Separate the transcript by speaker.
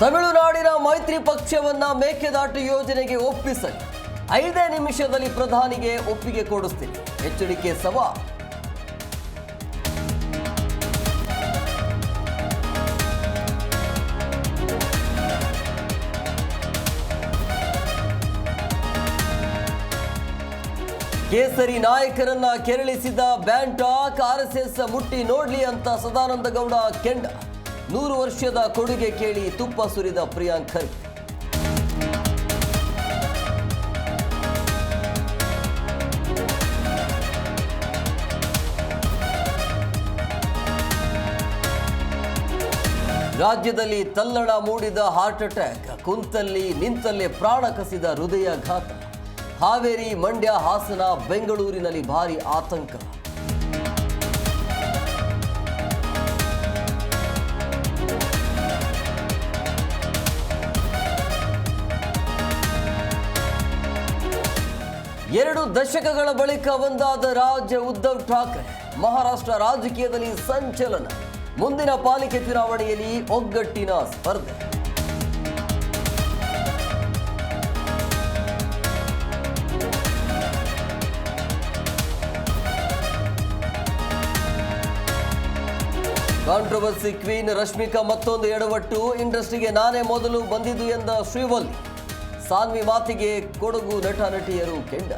Speaker 1: ತಮಿಳುನಾಡಿನ ಮೈತ್ರಿ ಪಕ್ಷವನ್ನ ಮೇಕೆದಾಟು ಯೋಜನೆಗೆ ಒಪ್ಪಿಸಲಿ. ಐದೇ ನಿಮಿಷದಲ್ಲಿ ಪ್ರಧಾನಿಗೆ ಒಪ್ಪಿಗೆ ಕೊಡಿಸ್ತೀನಿ. ಎಚ್ಚರಿಕೆ ಸವಾ ಕೇಸರಿ ನಾಯಕರನ್ನ ಕೆರಳಿಸಿದ ಬ್ಯಾಂಟಾಕ್ ಆರ್ ಎಸ್ ಎಸ್ ಮುಟ್ಟಿ ನೋಡ್ಲಿ ಅಂತ ಸದಾನಂದ ಗೌಡ ಕೆಂಡ. ನೂರು ವರ್ಷದ ಕೊಡುಗೆ ಕೇಳಿ ತುಪ್ಪ ಸುರಿದ ಪ್ರಿಯಾಂಕ್ ಖರ್ಗೆ ರಾಜ್ಯದಲ್ಲಿ ತಲ್ಲಣ ಮೂಡಿದ ಹಾರ್ಟ್ ಅಟ್ಯಾಕ್, ಕುಂತಲ್ಲಿ ನಿಂತಲ್ಲೇ ಪ್ರಾಣ ಕಸಿದ ಹೃದಯಾಘಾತ. ಹಾವೇರಿ ಮಂಡ್ಯ ಹಾಸನ, ಬೆಂಗಳೂರಿನಲ್ಲಿ ಭಾರಿ ಆತಂಕ. ಎರಡು ದಶಕಗಳ ಬಳಿಕ ಒಂದಾದ ರಾಜ್ಯ ಉದ್ಧವ್ ಠಾಕ್ರೆ, ಮಹಾರಾಷ್ಟ್ರ ರಾಜಕೀಯದಲ್ಲಿ ಸಂಚಲನ. ಮುಂದಿನ ಪಾಲಿಕೆ ಚುನಾವಣೆಯಲ್ಲಿ ಒಗ್ಗಟ್ಟಿನ ಸ್ಪರ್ಧೆ. ಕಾಂಟ್ರವರ್ಸಿ ಕ್ವೀನ್ ರಶ್ಮಿಕಾ ಮತ್ತೊಂದು ಎಡವಟ್ಟು. ಇಂಡಸ್ಟ್ರಿಗೆ ನಾನೇ ಮೊದಲು ಬಂದಿದ್ದು ಎಂದ ಶ್ರೀವಲ್ಲಿ. ಸಾನ್ವಿ ಮಾತಿಗೆ ಕೊಡಗು ನಟ ನಟಿಯರು ಕೆಂಡ.